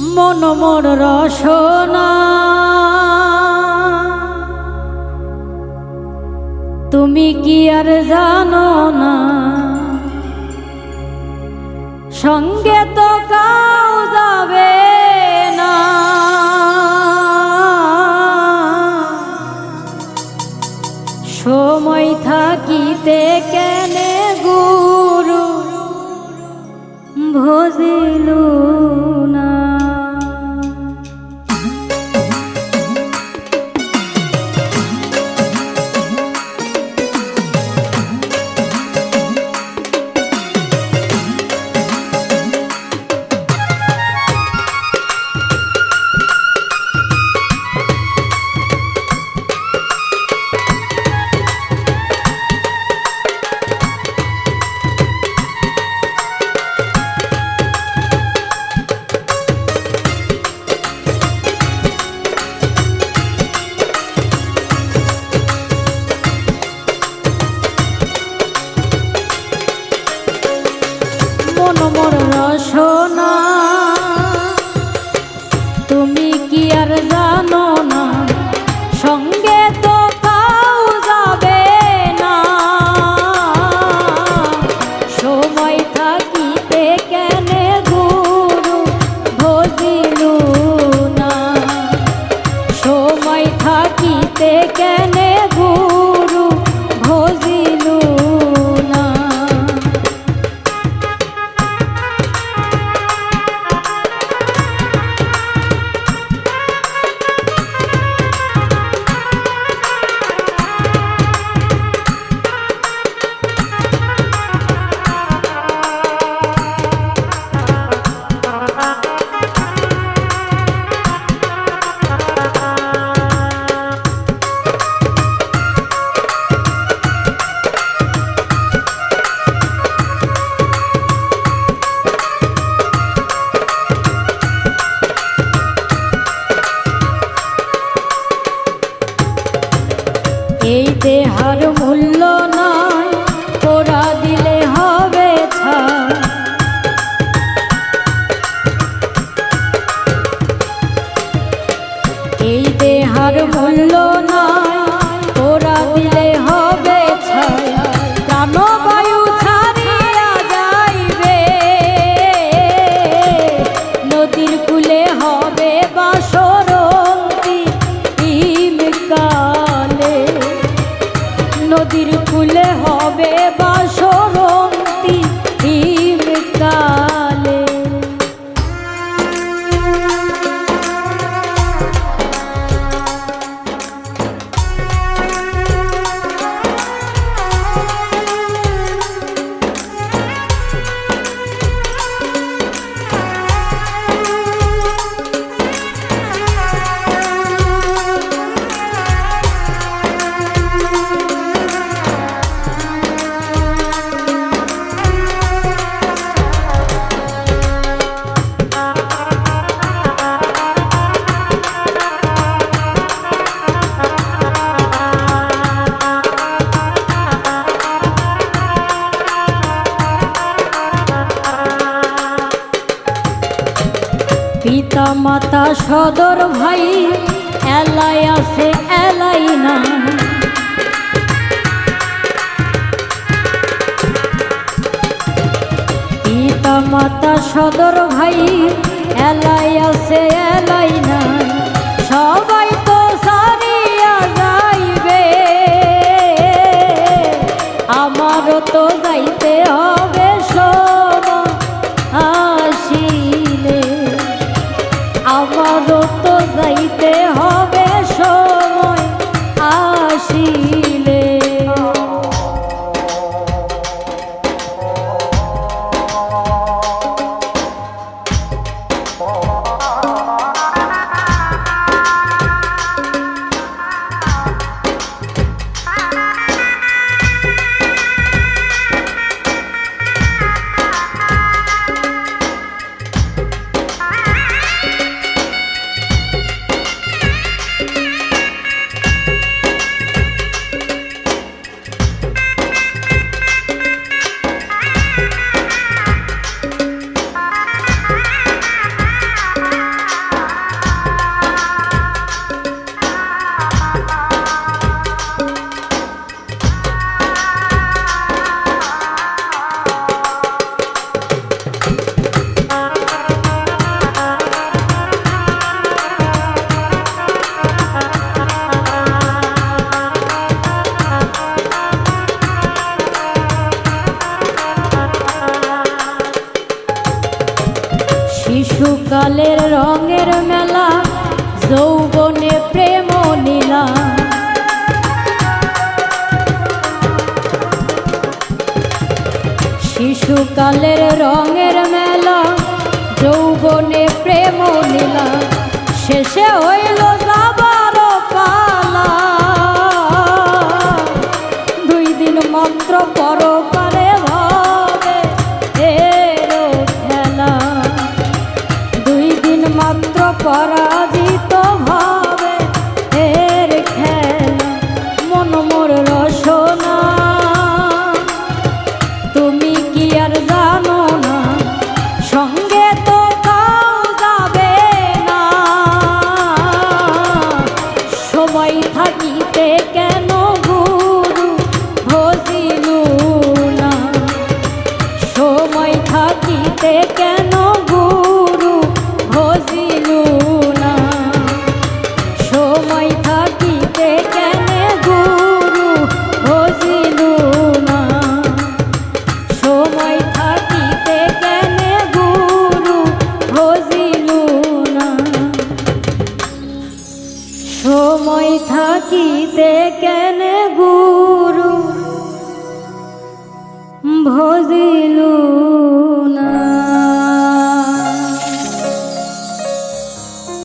মন মোর রসনা। তুমি কি আর জানো না? সঙ্গে তো কাউ থাকিতে কেনে নদীর ফুলে হবে বাসরন্তি পিতা মাতা সদর ভাই, এলাই আছে, এলাই না পিতা মাতা সদর ভাই, এলাই আছে, এলাই না সবাই তো সারিয়া যাইবে, আমারও তো যাইতে হবে শিশুকালের রঙের মেলা, যৌবনে প্রেম নীলা। শিশুকালের রঙের মেলা, যৌবনে প্রেম নীলা। শেষে হইল যাবা agora. সময় থাকিতে কেনে গুরু? ভজিলু